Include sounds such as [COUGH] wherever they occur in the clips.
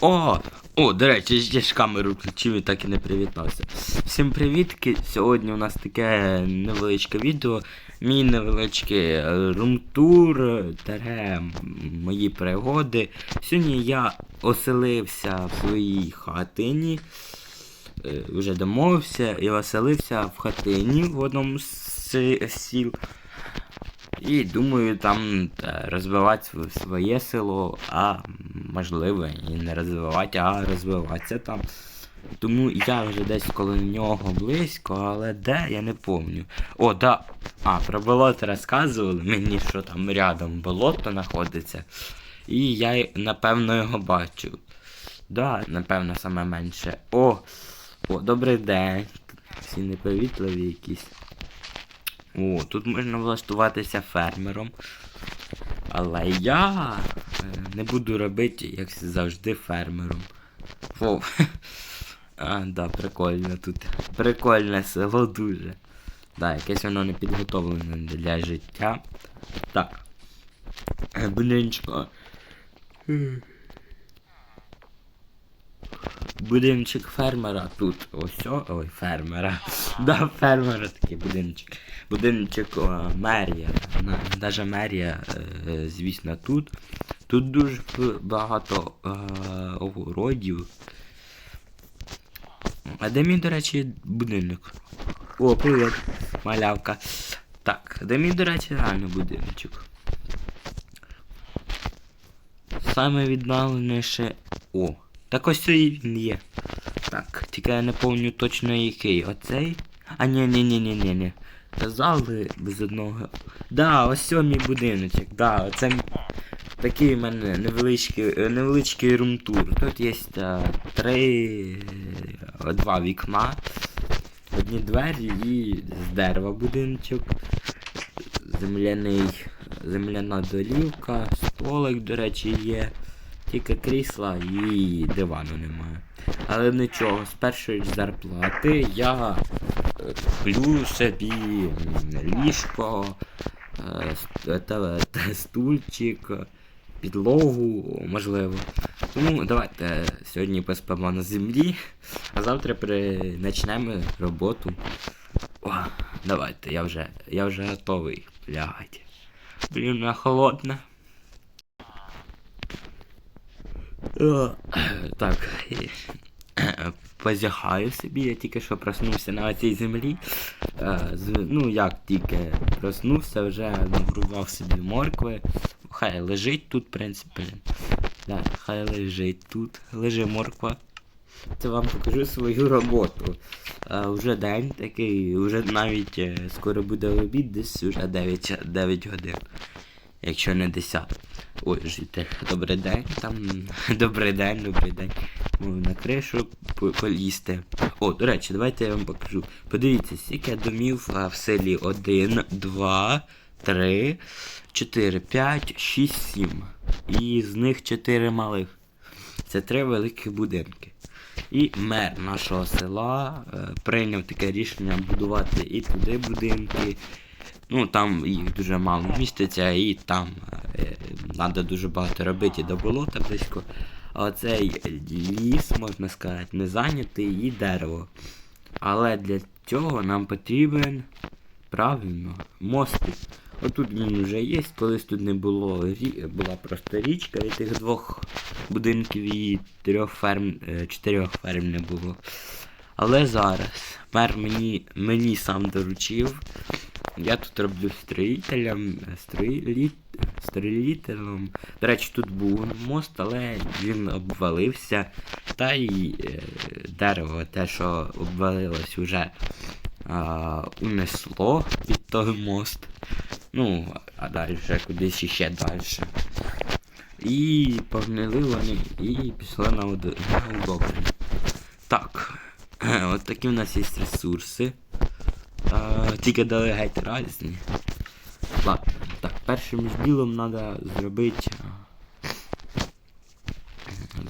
О! О, до речі, я ж камеру включив і так і не привітався. Всім привітки! Сьогодні у нас таке невеличке відео. Мій невеличкий е, румтур, е, таре мої пригоди. Сьогодні я оселився в своїй хатині. Е, Вже домовився і оселився в хатині в одному з сіл. І думаю там та, розвивати св- своє село, а можливо і не розвивати, а розвиватися там. Тому я вже десь коло нього близько, але де, я не пам'ятаю. О, да. А, про болото розказували мені, що там рядом болото знаходиться. І я, напевно, його бачу. Да, напевно, саме менше. О! О, добрий день. Всі неповітливі якісь. О, тут можна влаштуватися фермером. Але я не буду робити, як завжди, фермером. О, [LAUGHS] а, да, прикольно тут. Прикольне село дуже. Да, якесь воно не підготовлене для життя. Так. Е, Будиночко. Будинчик фермера тут. Ось ой, фермера. [LAUGHS] Да, фермера такий будинчик. Будинчик о, мерія. На- Даже мерія, е, звісно, тут. Тут дуже багато е, огородів. А де мій, до речі, будинок? О, привіт, малявка. Так, де мій, до речі, реально будиночок. Саме віддаленіше. О, так ось і він є. Так, тільки я не пам'ятаю точно який. Оцей? А ні, ні, ні, ні, ні, ні. Казали без одного. Да, ось цьо мій будиночок, да, оце мій- такий в мене невеличкий, е, невеличкий румтур. Тут є е, три, е, два вікна, одні двері і з дерева будиночок. Земляний, земляна долівка, столик, до речі, є. Тільки крісла і дивану немає. Але нічого, з першої зарплати я куплю собі ліжко, стульчик, підлогу, можливо. Тому давайте сьогодні поспимо на землі, а завтра почнемо роботу. О, давайте, я вже, я вже готовий лягати. Блін, вона холодна. О, Так. [COUGHS] Позяхаю собі, я тільки що проснувся на цій землі. Е, Ну, як тільки проснувся, вже нагрував собі моркви. Хай лежить тут, в принципі. Да, хай лежить тут. Лежи морква. Це вам покажу свою роботу. А, вже день такий, вже навіть е, скоро буде обід, десь вже 9, 9 годин. Якщо не 10. Ой, житель, добрий день. Там. [LAUGHS] Добрий день, добрий день. О, На кришу по- полізти. О, до речі, давайте я вам покажу. Подивіться, скільки домів а, в селі 1, 2, 3, 4, 5, 6, 7. І з них 4 малих. Це три великі будинки. І мер нашого села е, прийняв таке рішення будувати і туди будинки. Ну там їх дуже мало міститься, і там треба дуже багато робити до болота близько. А оцей ліс, можна сказати, не зайнятий і дерево. Але для цього нам потрібен правильно мостик. Отут він вже є, колись тут не було була просто річка, і тих двох будинків і трьох ферм, е, чотирьох ферм не було. Але зараз мер мені, мені сам доручив. Я тут роблю строїтелем, строїлі... строїтелем. До речі, тут був мост, але він обвалився. Та й е, дерево, те, що обвалилось, уже а, унесло під той мост. Ну, а далі кудись іще далі. І погнили вони і пішли на удобрення. Так, [CLEARS THROAT] от такі в нас є ресурси. А, тільки дали геть різні. Ладно, так, першим ж ділом треба зробити.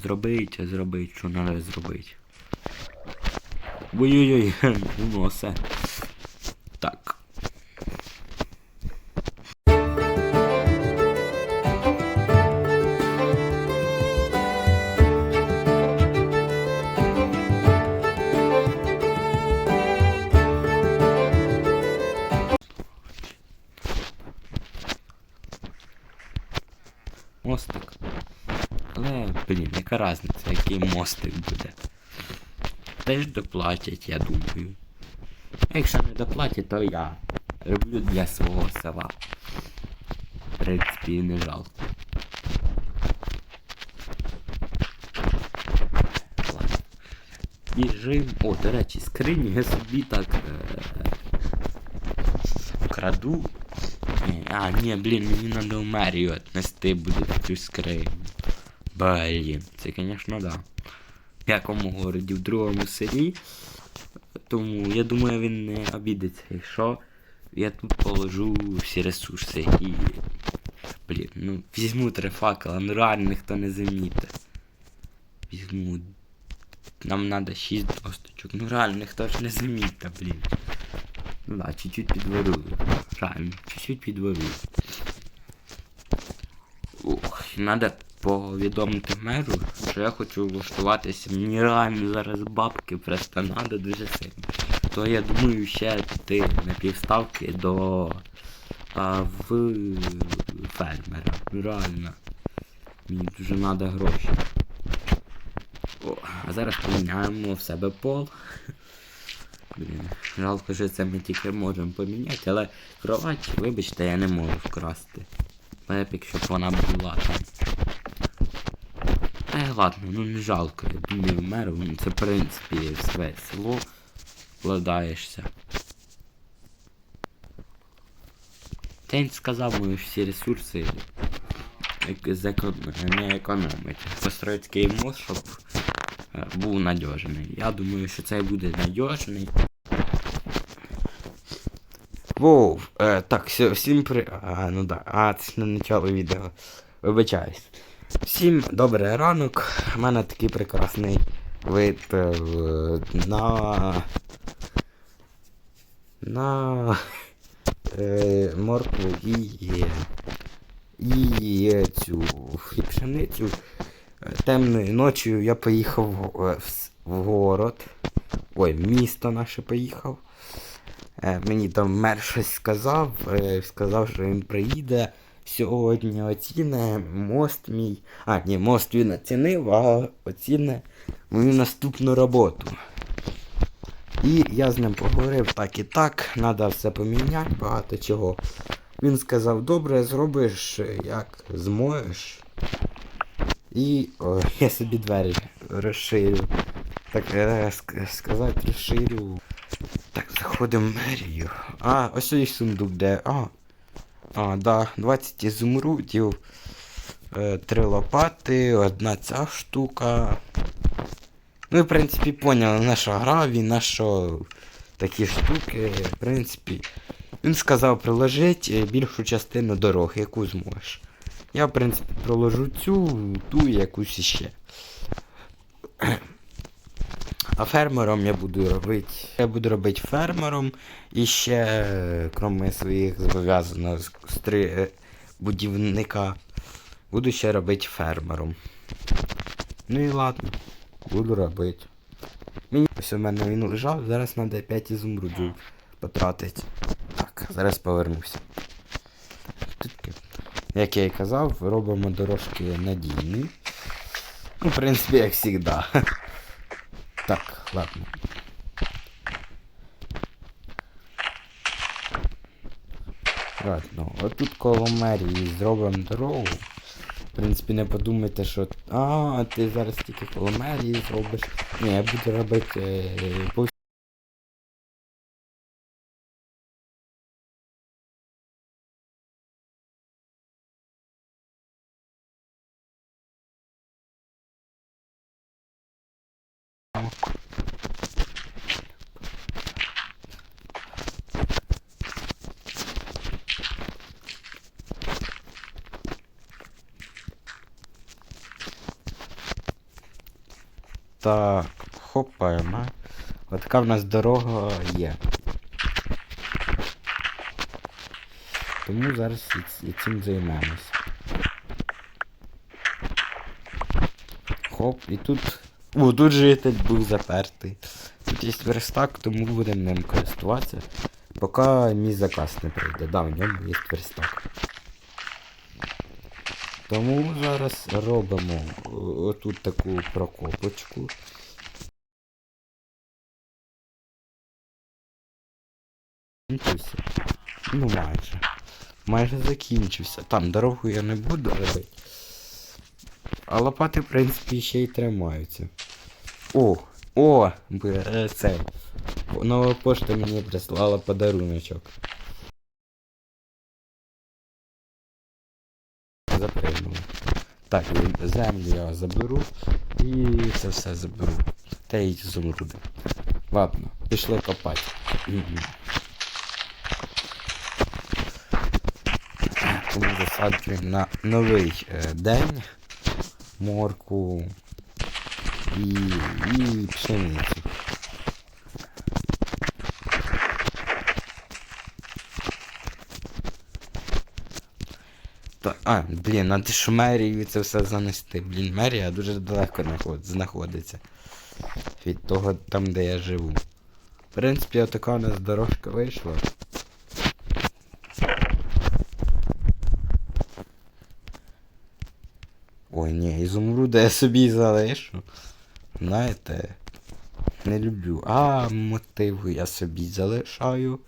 Зробити, зробити, що треба зробити. Ой-ой-ой, [LAUGHS] ну, все. Так. Мостик. Але, блін, яка разниця, який мостик буде. Теж доплатять, я думаю. Якщо не доплатять, то я роблю для свого села. В принципі, не жалко. Ладно. Біжим. О, до речі, скрині я собі так е- краду. А, ні, блін, мені треба в мерію віднести буде цю скриню. Блін, це, звісно, да. Якому городі, в другому селі. Тому я думаю, він не обідеться, якщо я тут положу всі ресурси і. Блін, ну візьму три факела, ну реально ніхто не замітить. Візьму. Нам треба 6 досточок. Ну реально ніхто ж не замітить, блін. Ну да, чуть-чуть підворую. Реально, чуть-чуть підворую. Ох, треба повідомити меру, що я хочу влаштуватися. Мені реально зараз бабки просто треба дуже сильно. То я думаю ще піти на півставки до а, в фермера. Реально. Мені дуже треба гроші. О, а зараз поміняємо в себе пол. Блін, жалко, що це ми тільки можемо поміняти, але кровать, вибачте, я не можу вкрасти. Лепік, щоб вона була там. Е, ладно, ну не жалко, я меру, ну, це в принципі все село вкладаєшся. Та сказав, ми всі ресурси не економити. Построїть такий мост, щоб е, був надіжний. Я думаю, що це буде надіжний. Воу, е, так, всім при. А, ну да. А, це не начало відео. Вибачаюсь. Всім добрий ранок. У мене такий прекрасний вид е, на. На е, моркву і, і е, цю і пшеницю. Е, Темною ночі я поїхав е, в, в город. Ой, в місто наше поїхав. Е, Мені там мер щось сказав, е, сказав, що він приїде сьогодні, оціне мост мій. А, ні, мост він оцінив, а оціне мою наступну роботу. І я з ним поговорив так і так, треба все поміняти, багато чого. Він сказав, добре, зробиш, е, як зможеш. І о, я собі двері розширю. Так е, ск- сказати, розширю. Так, заходимо в мерію. А, ось і сундук де. А. А, да, 20 ізумрудів. Е, три лопати, одна ця штука. Ну, в принципі, поняли, на що гравій, на що такі штуки. В принципі, він сказав приложити більшу частину дороги, яку зможеш. Я, в принципі, проложу цю, ту і якусь іще. А фермером я буду робити. Я буду робити фермером і ще, крім своїх зобов'язаного з- е, будівника, буду ще робити фермером. Ну і ладно, буду робити. Мені ось у мене він лежав, зараз треба 5 ізумрудів потратити. Так, зараз повернуся. Як я і казав, робимо дорожки надійні. Ну, в принципі, як завжди. Так, ладно. Ладно, отут коло мерії зробимо дорогу. В принципі, не подумайте, що. А, ти зараз тільки коло мерії зробиш. Ні, я буду робити е, по Так, хопаємо. От така в нас дорога є. Тому зараз і, цим займемося. Хоп, і тут. О, тут житель був запертий. Тут є верстак, тому будемо ним користуватися. Поки мій заказ не прийде. Да, в ньому є верстак. Тому зараз робимо отут таку прокопочку. Закінчився. Ну майже. Майже закінчився. Там дорогу я не буду робити. А лопати, в принципі, ще й тримаються. О! О! Це. Нова пошта мені прислала подаруночок. Запригнули. Так, землю я заберу і це все заберу. Та й зумруди. Ладно, пішли копати. Тому засаджуємо на новий е, день морку і, і пшеницю. Та, а, блін, надо ж мерію це все занести. Блін, мерія дуже далеко знаходиться. Від того там, де я живу. В принципі, отака у нас дорожка вийшла. Ой, ні, ізумруда я собі залишу. Знаєте, не люблю. А мотиву я собі залишаю.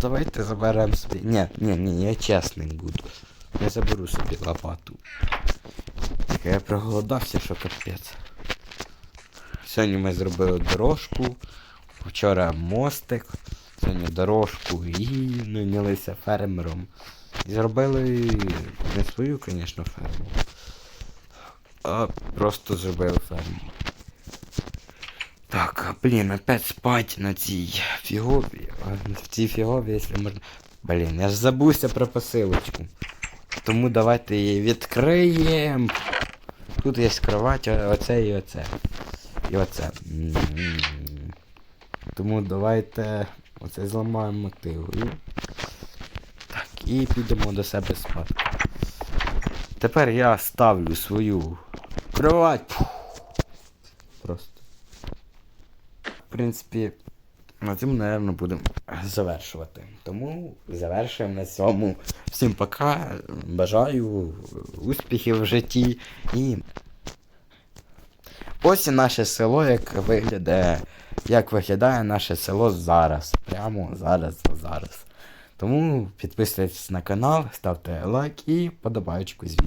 Давайте заберемо собі. Ні, ні, ні, я чесний буду. Я заберу собі лопату. Я проголодався, що капець. Сьогодні ми зробили дорожку. Вчора мостик. Сьогодні дорожку і нанялися фермером. І зробили не свою, звісно, ферму. А просто зробили ферму. Так, блін, опять спать на цій фігові. В цій фігові, якщо можна. Блін, я ж забувся про посилочку. Тому давайте її відкриємо. Тут є кровать, оце і оце. І оце. Тому давайте оце зламаємо мотиву. І... Підемо до себе спати. Тепер я ставлю свою кровать. Просто. В принципі, на цьому, напевно, будемо завершувати. Тому завершуємо на цьому. Всім пока. Бажаю успіхів в житті і. Ось і наше село, як виглядає, як виглядає наше село зараз. Прямо зараз, зараз. Тому підписуйтесь на канал, ставте лайк і подобаючку звідти.